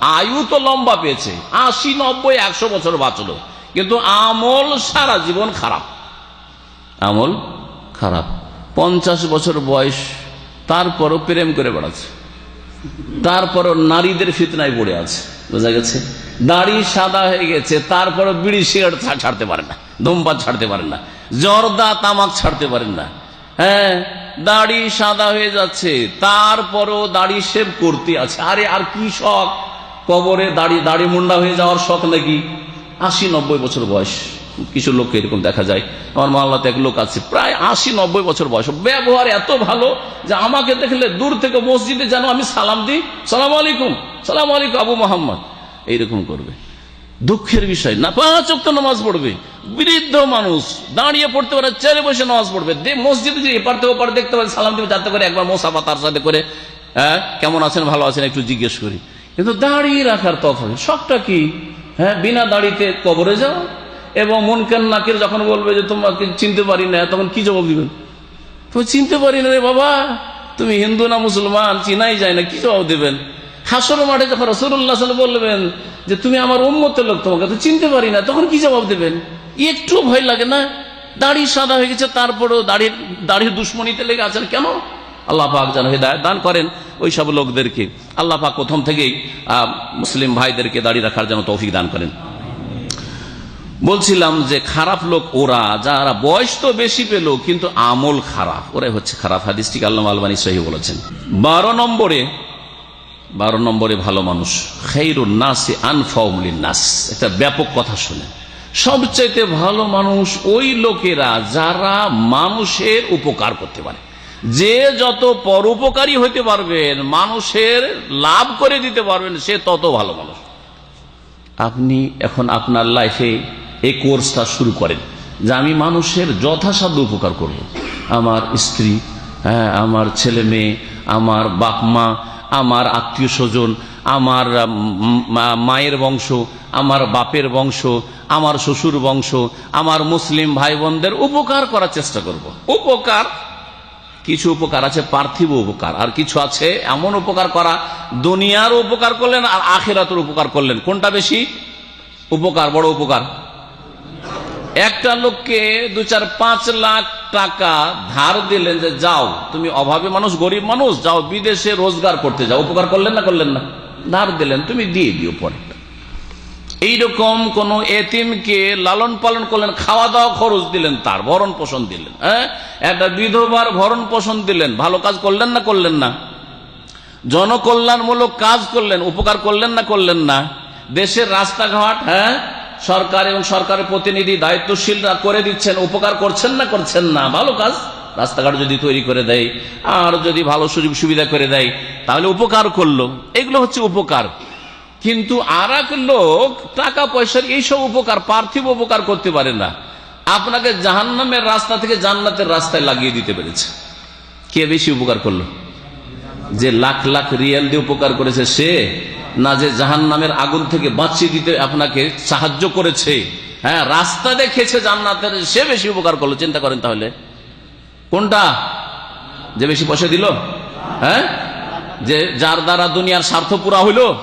আয়ু তো লম্বা পেয়েছে। আশি, নব্বই, একশো বছর কিন্তু আমল সারা জীবন খারাপ। আমল খারাপ। পঞ্চাশ বছর বয়স, তারপরও প্রেম করে বেড়াচ্ছে। তারপরও নারীদের ফিতনায় পড়ে আছে। বোঝা গেছে? দাড়ি সাদা হয়ে গেছে, তারপরও বিড়ি সিগারেট ছাড়তে পারে না। ধূমপান ছাড়তে পারেন না। জর্দা তামাক ছাড়তে পারেন না। হ্যাঁ দাড়ি সাদা হয়ে যাচ্ছে, তারপরও দাড়ি শেভ করতে আছে। আরে, আর কি শখ? কবরে দাড়ি দাড়ি মুন্ডা হয়ে যাওয়ার শখ নাকি? আশি নব্বই বছর বয়স। কিছু লোককে এরকম দেখা যায়। আমার মহল্লাতে এক লোক আছে, প্রায় আশি নব্বই বছর বয়স। ব্যবহার এত ভালো যে আমাকে দেখলে দূর থেকে মসজিদে যেন আমি সালাম দিই, সালাম আলাইকুম সালাম আলাইকুম আবু মোহাম্মদ। এইরকম করবে। দুঃখের বিষয়। না পাঁচ অক্ট নামাজ পড়বে। বৃদ্ধ মানুষ দাঁড়িয়ে পড়তে পারে, চেয়ারে বসে নামাজ পড়বে। মসজিদে যে এপার থেকে ওপার দেখতে পারে, সালাম দিবে, যাতে করে একবার মোসাফা তার সাথে করে হ্যাঁ কেমন আছেন, ভালো আছেন, একটু জিজ্ঞেস করি। কিন্তু দাঁড়িয়ে রাখার তফাৎ, শখটা কি? হ্যাঁ বিনা দাড়িতে কবরে যাও এবং মনকেন নাকের যখন বলবে যে তোমাকে চিনতে পারি না, তখন কি জবাব দিবেন তুমি চিনতে পারি না রে বাবা। তুমি হিন্দু না মুসলমান, চিনাই যায় না, কি জবাব দেবেন? হাসর মাঠে যখন রসুল্লাহ বলবেন যে তুমি আমার উন্মতের লোক, তোমাকে তো চিনতে পারি না, তখন কি জবাব দেবেন? একটু ভয় লাগে না? দাড়ি সাদা হয়ে গেছে, তারপরেও দাড়ির দাড়ির দুশ্মনীতে লেগে আছেন কেন? আল্লাহ পাক যেন হৃদায়ত দান করেন ওই সব লোকদেরকে। আল্লাহ পাক প্রথম থেকেই মুসলিম ভাইদেরকে দাড়ি রাখার জন্য তৌফিক দান করেন। বলছিলাম যে খারাপ লোক ওরা, যারা বয়স তো বেশি পেল, কিন্তু আমল খারাপ। ওরাই হচ্ছে খারাপ। হাদিসটিকে আল্লাহ আলবানী সহি বলেছেন। বারো নম্বরে বারো নম্বরে ভালো মানুষ। খেইরুন নাসে একটা ব্যাপক কথা শুনে সবচাইতে ভালো মানুষ ওই লোকেরা যারা মানুষের উপকার করতে পারে। যে যত পরোপকারী হইতে পারবেন, মানুষের লাভ করে দিতে পারবেন, সে তত ভালো মানুষ। আপনি এখন আপনার লাইফে এই কোর্সটা শুরু করেন যে আমি মানুষের যথাসাধ্য উপকার করব। আমার স্ত্রী হ্যাঁ আমার ছেলে মেয়ে, আমার বাপ মা আমার আত্মীয় স্বজন, আমার মায়ের বংশ, আমার বাপের বংশ, আমার শ্বশুর বংশ, আমার মুসলিম ভাই বোনদের উপকার করার চেষ্টা করব। উপকার? কিছু উপকার আছে, পার্থিব উপকার। আর কিছু আছে, এমন উপকার করা দুনিয়ার উপকার করলেন আর আখেরাতের উপকার করলেন। কোনটা বেশি? উপকার, বড় উপকার। একটা লোককে দু চার পাঁচ লাখ টাকা ধার দিলেন যে, যাও, তুমি অভাবে মানুষ, গরিব মানুষ, যাও বিদেশে রোজগার করতে যাও। উপকার করলেন না করলেন না? ধার দিলেন, তুমি দিয়ে দিও পরে। এইরকম কোন এতিমকে লালন পালন করলেন, খাওয়া দাওয়া খরচ দিলেন তার, ভরণ পোষণ দিলেন হ্যাঁ? একটা বিধবার ভরণ পোষণ দিলেন, ভালো কাজ করলেন না করলেন না? জনকল্যাণমূলক কাজ করলেন, উপকার করলেন না করলেন না? দেশের রাস্তাঘাট হ্যাঁ? সরকার এবং সরকারের প্রতিনিধি দায়িত্বশীলরা করে দিচ্ছেন, উপকার করছেন না করছেন না, ভালো কাজ। রাস্তাঘাট যদি তৈরি করে দেয়, আর যদি ভালো সুযোগ সুবিধা করে দেয়, তাহলে উপকার করল। এগুলো হচ্ছে উপকার। কিন্তু আর লোক টাকা পয়সার এইসব উপকার, পার্থিব উপকার করতে পারে না। আপনাকে জাহান্নামের রাস্তা থেকে জান্নাতের রাস্তায় লাগিয়ে দিতে পেরেছে। কে বেশি উপকার করল? যে লাখ লাখ রিয়াল দিয়ে উপকার করেছে সে, না যে জাহান নামের আগুন থেকে বাঁচিয়ে দিতে আপনাকে সাহায্য করেছে। হ্যাঁ রাস্তা দেখেছে জান্নাতের, সে বেশি উপকার করল। চিন্তা করেন তাহলে। কোনটা? যে বেশি পয়সা দিল? হ্যাঁ? যে যার দ্বারা দুনিয়ার স্বার্থ পুরা হইল?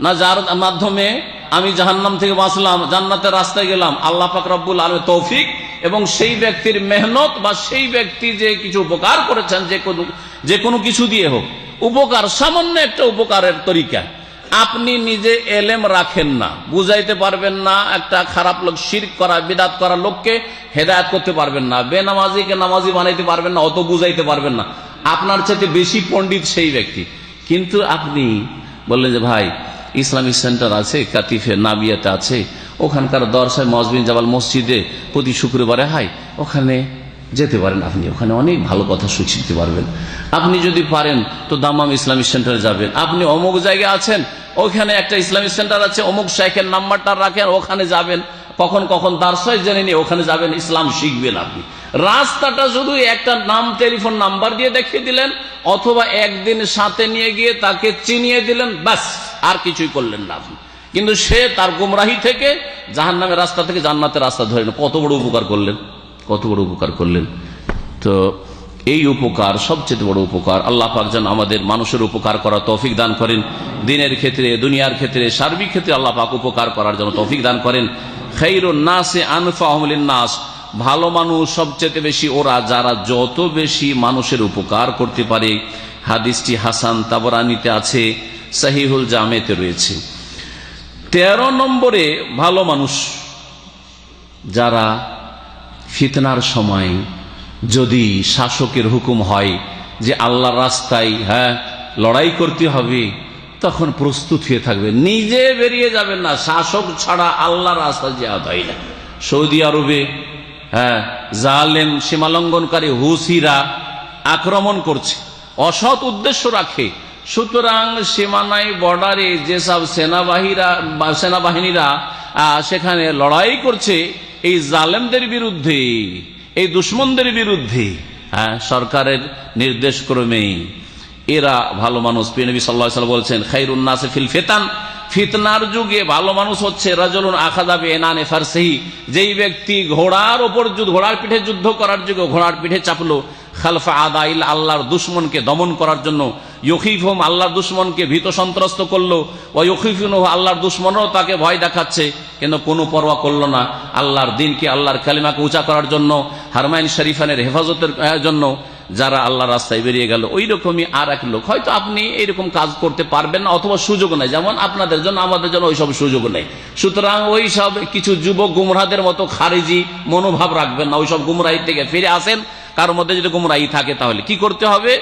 না যার মাধ্যমে আমি জাহান্নাম থেকে বাঁচলাম, জান্নাতের রাস্তায় গেলাম, আল্লাহ পাক রব্বুল আলম তৌফিক এবং সেই ব্যক্তির মেহনত বা সেই ব্যক্তি যে কিছু উপকার করেছেন, যে কোনো যে কোনো কিছু দিয়ে হোক, উপকার সামান্য একটা উপকারের তরিকা। আপনি নিজে এলেম রাখেন না, বুঝাইতে পারবেন না একটা খারাপ লোক শির করা, বিদাত করা লোককে হেদায়ত করতে পারবেন না, বেনামাজিকে নামাজি বানাইতে পারবেন না, অত বুঝাইতে পারবেন না। আপনার চাইতে বেশি পণ্ডিত সেই ব্যক্তি। কিন্তু আপনি বললেন যে, ভাই ইসলামিক সেন্টার আছে, কাতিফে নাবিয়াতে আছে। ওখানকার দরসায় মজবিন জাবাল মসজিদে প্রতি শুক্রবারে হাই ওখানে যেতে পারেন আপনি। ওখানে অনেক ভালো কথা শিখতে পারবেন। আপনি যদি পারেন, তো দামাম ইসলামিক সেন্টারে যাবেন। আপনি অমুক জায়গায় আছেন, ওখানে একটা ইসলামিক সেন্টার আছে, অমুক শাইখের নাম্বারটা রাখেন, ওখানে যাবেন। কখন কখন দার্সায় জেনে নিয়ে ওখানে যাবেন, ইসলাম শিখবেন আপনি। রাস্তাটা শুধু একটা নাম, টেলিফোন নাম্বার দিয়ে দেখিয়ে দিলেন, অথবা একদিন সাথে নিয়ে গিয়ে তাকে চিনিয়ে দিলেন, ব্যাস। আর কিছুই করলেন না কিন্তু সে তার গুমরাহি থেকে জাহান নামের রাস্তা থেকে জান্নাতের রাস্তা ধরে কত বড় উপকার করলেন, কত বড় উপকার করলেন। তো এই উপকার সবচেয়ে বড় উপকার, আল্লাহ পাক যেন আমাদের মানুষের উপকার করার তৌফিক দান করেন। দিনের ক্ষেত্রে, দুনিয়ার ক্ষেত্রে, সার্বিক ক্ষেত্রে আল্লাহ পাক উপকার করার জন্য তৌফিক দান করেন। নাসে নাস ভালো মানুষ সবচেয়ে বেশি ওরা, যারা যত বেশি মানুষের উপকার করতে পারে। হাদিসটি হাসান তাবরানিতে আছে। সাহিহুল জামেতে রয়েছে। তেরো নম্বরে ভালো মানুষ যারা ফিতনার সময় যদি শাসকের হুকুম হয় যে আল্লাহর রাস্তায় হ্যাঁ লড়াই করতে হবে, তখন প্রস্তুত হয়ে থাকবে। নিজে বেরিয়ে যাবেন না। শাসক ছাড়া আল্লাহর রাস্তা যাওয়া হয় না। সৌদি আরবে হ্যাঁ জালেম সীমালঙ্ঘনকারী হুসিরা আক্রমণ করছে। অসৎ উদ্দেশ্য রাখে। সুতরাং সীমানায় বর্ডারে যেসব সেনাবাহীরা সেনাবাহিনীরা সেখানে লড়াই করছে, এই জালেমদের বিরুদ্ধে, এই দুশ্মনদের বিরুদ্ধে হ্যাঁ সরকারের নির্দেশ ক্রমে এরা ভালো মানুষ। পিনবী সাল্লাহ বলছেন খাইরুন্নাসে ফিল ফেতান ফিতনার যুগে ভালো মানুষ হচ্ছে রাজলুন আখাদাবে এনানে ফারসেহি। যেই ব্যক্তি ঘোড়ার ওপর ঘোড়ার পিঠে যুদ্ধ করার যুগে ঘোড়ার পিঠে চাপলো, খালফা আদাইল আল্লাহর দুশ্মনকে দমন করার জন্য। ইয়কিফুম আল্লাহর দুশ্মনকে ভীত সন্ত্রস্ত করল ও ইয়কিফুন আল্লাহর দুশ্মনও তাকে ভয় দেখাচ্ছে, কিন্তু কোনো পরোয়া করল না। আল্লাহর দিনকে আল্লাহর কালিমাকে উঁচা করার জন্য, হারমাইন শরীফানের হেফাজতের জন্য যারা আল্লাহ রাস্তায় বেরিয়ে গেল ওই রকমই আর এক লোক। হয়তো আপনি এইরকম কাজ করতে পারবেন না, অথবা সুযোগ নেই। যেমন আপনাদের জন্য, আমাদের জন্য ওইসব সুযোগ নেই। সুতরাং ওই সব কিছু যুবক গুমরাদের মতো খারিজি মনোভাব রাখবেন না। ওইসব গুমরাহি থেকে ফিরে আসেন কার মধ্যে যদি গুমরাহি থাকে তাহলে। কি করতে হবে?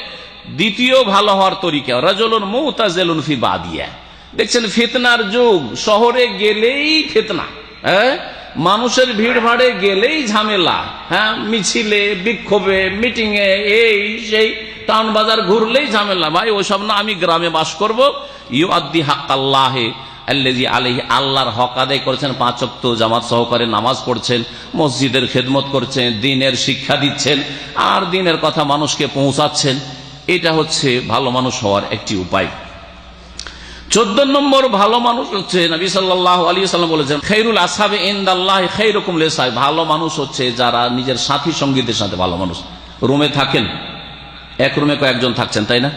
দ্বিতীয় ভালো হওয়ার তরিকা, রাজলুন মৌতাজেলুন ফি বাদিয়া। দেখছেন, ফিতনার যুগ, শহরে গেলেই ফিতনা হ্যাঁ? মানুষের ভিড় ভাড়ে গেলেই ঝামেলা। হ্যাঁ মিছিলে, বিক্ষোভে মিটিং এ এই, সেই, টাউন বাজার ঘুরলেই ঝামেলা। ভাই ওইসব না, আমি গ্রামে বাস করব। ইউ আদি হাক আল্লাহে আল্লাজি আলহি আল্লাহর হক আদায় করেছেন পাঁচক্ত জামাত সহকারে নামাজ পড়ছেন, মসজিদের খেদমত করছেন, দিনের শিক্ষা দিচ্ছেন, আর দিনের কথা মানুষকে পৌঁছাচ্ছেন। এটা হচ্ছে ভালো মানুষ হওয়ার একটি উপায়। চোদ্দ নম্বর ভালো মানুষ হচ্ছে নবী সাল্লাহ আলী সাল্লাম বলেছেন খৈরুল আসাবে ইন্দাল্লাহ খৈরকম লেসাই। ভালো মানুষ হচ্ছে যারা নিজের সাথী সঙ্গীদের সাথে ভালো মানুষ। রুমে থাকেন, এক রুমে কয়েকজন থাকছেন, তাই না?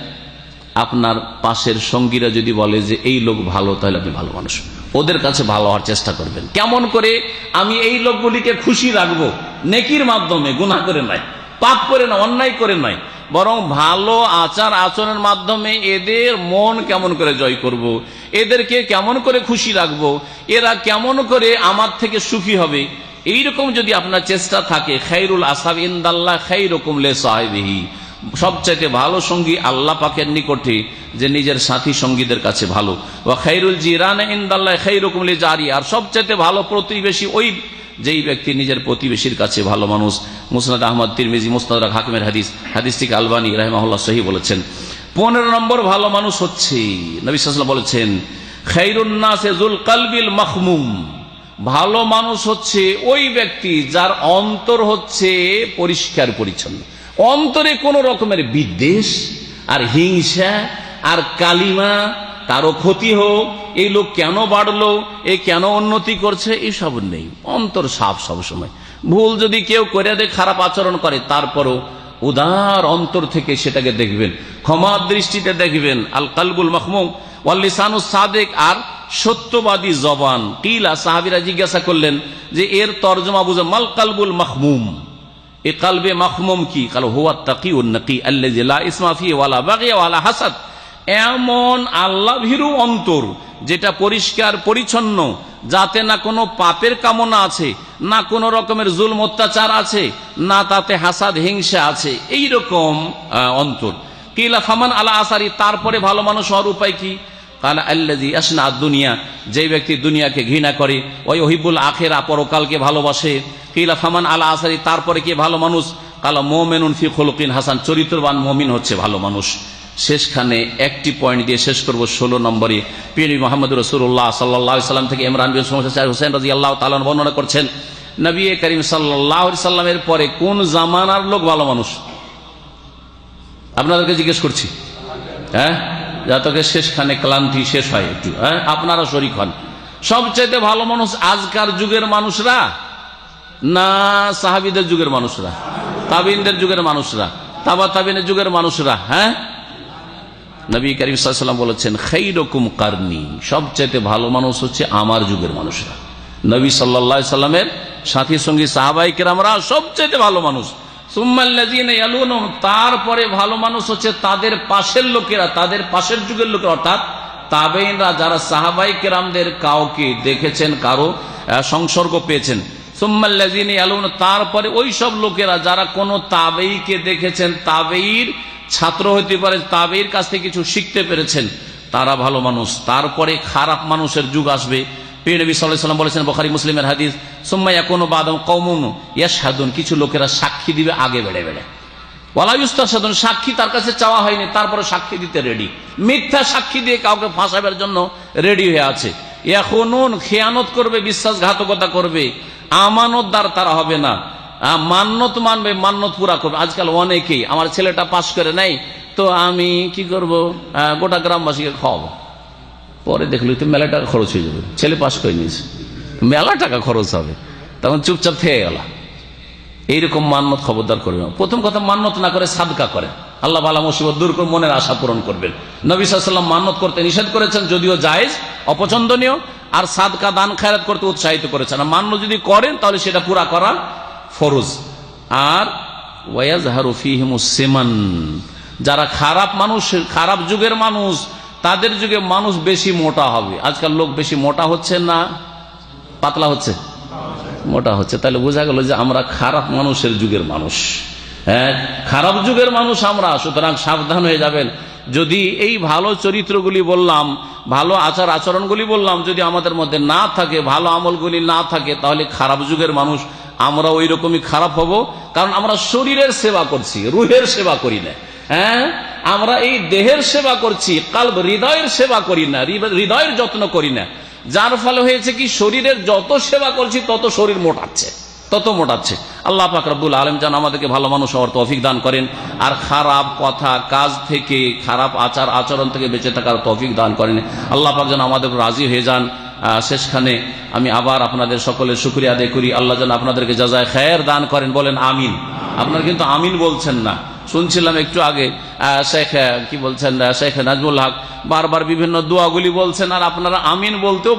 আপনার পাশের সঙ্গীরা যদি বলে যে, এই লোক ভালো, তাহলে আপনি ভালো মানুষ। ওদের কাছে ভালো হওয়ার চেষ্টা করবেন। কেমন করে আমি এই লোকগুলিকে খুশি রাখব? নেকির মাধ্যমে গুণা করে নয়, পাপ করে না অন্যায় করে নয়। বরং ভালো আচার আচরণের মাধ্যমে এদের মন কেমন করে জয় করব। এদেরকে কেমন করে খুশি রাখব? এরা কেমন করে আমার থেকে সুখী হবে? এইরকম যদি আপনার চেষ্টা থাকে, খাইরুল আসাব ইন্দাল্লাহ খাই রকম লে সাহেবিহি। সবচাইতে ভালো সঙ্গী আল্লাহ পাকের নিকটে, যে নিজের সাথী সঙ্গীদের কাছে ভালো। ও খাইরুল জিরান ইন্দাল্লাহ খাই রকম লে জারি। আর সবচাইতে ভালো প্রতিবেশী ওই যেই ব্যক্তি নিজের প্রতিবেশীর কাছে ভালো মানুষ, মুসনাদ আহমদ, তিরমিজি, মুসনাদ হাকিমের হাদিস, হাদিসটিকে আলবানী রাহমাহুল্লাহ সহি বলেছেন। পনেরো নম্বর ভালো মানুষ হচ্ছে, নবী সাল্লাম বলেছেন খাইরুন্নাসেজুল কালবিল মাহমুম ভালো মানুষ হচ্ছে ওই ব্যক্তি যার অন্তর হচ্ছে পরিষ্কার পরিচ্ছন্ন। অন্তরে কোন রকমের বিদ্বেষ আর হিংসা আর কালিমা কারও ক্ষতি হোক, এই লোক কেন বাড়লো, এ কেন উন্নতি করছে এইসব নেই। অন্তর সাফ সবসময়। ভুল যদি কেউ করে দেয়, খারাপ আচরণ করে, তারপরও উদার অন্তর থেকে সেটাকে দেখবেন। ক্ষমার দৃষ্টিতে দেখবেন। আল কালবুল মখমুম ওয়াল্লিসানু সাদেক আর সত্যবাদী জবান। কিলা সাহাবিরা জিজ্ঞাসা করলেন যে, এর তর্জমা বুঝে মাল কালবুল মাহমুম। এ কালবে মাহমুম কি? কাল হুয়া তাকি উন্নতি আল্লাহ ইসমাফি ওয়ালা বাগিয়া ওয়ালা হাসাদ। এমন আল্লাহ ভীরু অন্তর যেটা পরিষ্কার, পরিচ্ছন্ন, যাতে না কোনো পাপের কামনা আছে, না কোনো রকমের জুলম, অত্যাচার আছে, না তাতে হাসাদ, হিংসা আছে। এই রকম অন্তর। কিলা ফামান আলা আসারি, তারপরে ভালো মানুষ হওয়ার উপায় কি? আল্লাজি দুনিয়া যে ব্যক্তি দুনিয়াকে ঘৃণা করে ওই ওহিবুল আখেরা, পরকালকে ভালোবাসে। কিলা ফামান আলা আসারি, তারপরে কে ভালো মানুষ? কালা মোমেনুন ফি হাসান, চরিত্রবান মমিন হচ্ছে ভালো মানুষ। শেষখানে একটি পয়েন্ট দিয়ে শেষ করব ষোলো নম্বরে। পিনি মোহাম্মদ রসুল্লাহ সাল্লাহ সাল্লাম থেকে ইমরান বিন হুসেন রাজি আল্লাহ তালন বর্ণনা করছেন, নবী করিম সাল্লাহ সাল্লামের পরে কোন জামানার লোক ভালো মানুষ? আপনাদেরকে জিজ্ঞেস করছি। হ্যাঁ? যাতে শেষখানে ক্লান্তি শেষ হয় একটু হ্যাঁ? আপনারা শরিক হন। সবচাইতে ভালো মানুষ আজকার যুগের মানুষরা না সাহাবিদের যুগের মানুষরা? তাবিনদের যুগের মানুষরা? তাবা তাবিনের যুগের মানুষরা হ্যাঁ? নবী করিম বলেছেন খেই রকম কারনি সবচাইতে ভালো মানুষ হচ্ছে আমার যুগের মানুষরা। নবী সাল্লা সাল্লামের সাথী সঙ্গী সাহাবাইকের আমরা সবচাইতে ভালো মানুষ। তারপরে ভালো মানুষ হচ্ছে তাদের পাশের লোকেরা, তাদের পাশের যুগের লোকেরা, অর্থাৎ তাবেইনরা যারা সাহাবাই কেরামদের কাউকে দেখেছেন, কারও সংসর্গ পেয়েছেন। সুম্মাল্লাযীনা ইয়ালুন তারপরে ওই সব লোকেরা যারা কোনো তাবেইকে দেখেছেন তাবেইর ছাত্র হইতে পারে, তাবেইর কাছ থেকে কিছু শিখতে পেরেছেন, তারা ভালো মানুষ। তারপরে খারাপ মানুষের যুগ আসবে। বলেছেন, বুখারী, মুসলিমের হাদিস সুম্মাইয়া ইয়াশহাদুন কিছু লোকেরা সাক্ষী দিবে আগে বেড়ে বেড়ে। ওয়ালায়ুস্তার সাধন সাক্ষী তার কাছে চাওয়া হয়নি, তারপরে সাক্ষী দিতে রেডি। মিথ্যা সাক্ষী দিয়ে কাউকে ফাঁসাবার জন্য রেডি হয়ে আছে। এখনুন খেয়ানত করবে, বিশ্বাসঘাতকতা করবে। আমানতদার তারা হবে না। মান্যত মানবে মান্যত পুরা করবে। আজকাল অনেকেই, আমার ছেলেটা পাশ করে নাই, তো আমি কি করব? গোটা গ্রামবাসীকে খাওয়াবো। পরে দেখলি তো মেলা টাকা খরচ হয়ে যাবে। ছেলে পাশ করে নিয়েছে। মেলা টাকা খরচ হবে। তখন চুপচাপ থেকে গেল। এইরকম মান্যত খবরদার করবে প্রথম কথা মান্যত না করে সাদকা করেন আল্লাহ ভালা মুসিবত দূর করে মনের আশা পূরণ করবেন। নবী সাল্লাম মান্যত করতে নিষেধ করেছেন, যদিও জায়েজ, অপছন্দনীয়। আর সাদকা দান খায়রাত করতে উৎসাহিত করেছেন। মান্য যদি করেন, তাহলে সেটা পুরা করা ফরজ। আর ওয়াজ হারুফিহিমুসেমান যারা খারাপ মানুষ, খারাপ যুগের মানুষ, তাদের যুগে মানুষ বেশি মোটা হবে। আজকাল লোক বেশি মোটা হচ্ছে না? পাতলা হচ্ছে? মোটা হচ্ছে। তাহলে বোঝা গেল যে আমরা খারাপ মানুষের যুগের মানুষ। হ্যাঁ খারাপ যুগের মানুষ আমরা, সুতরাং সাবধান হয়ে যাবেন। যদি এই ভালো চরিত্রগুলি বললাম, ভালো আচার আচরণগুলি বললাম, যদি আমাদের মধ্যে না থাকে, ভালো আমলগুলি না থাকে, তাহলে খারাপ যুগের মানুষ আমরা ওই রকমই খারাপ হব, কারণ আমরা শরীরের সেবা করছি, রুহের সেবা করি না। হ্যাঁ? আমরা এই দেহের সেবা করছি কাল হৃদয়ের সেবা করি না হৃদয়ের যত্ন করি না। যার ফলে হয়েছে কি, শরীরের যত সেবা করছি, তত শরীর মোটাচ্ছে, তত মোটাচ্ছে। আল্লাহ রব্বুল আলম যেন আমাদেরকে ভালো মানুষ হওয়ার তৌফিক দান করেন, আর খারাপ কথা, কাজ থেকে খারাপ আচার আচরণ থেকে বেঁচে থাকার তৌফিক দান করেন। আল্লাহ পাক যেন আমাদের রাজি হয়ে যান। শেষখানে আমি আবার আপনাদের সকলে শুক্রিয়া আদায় করি। আল্লাহ যেন আপনাদেরকে যা যায় খায়ের দান করেন, বলেন আমিন। আপনারা কিন্তু আমিন বলছেন না। শুনছিলাম একটু আগে শেখ কি বলছেন শেখ নাজমুল হক বারবার বিভিন্ন দোয়াগুলি বলছেন, আর আপনারা আমিন বলতেও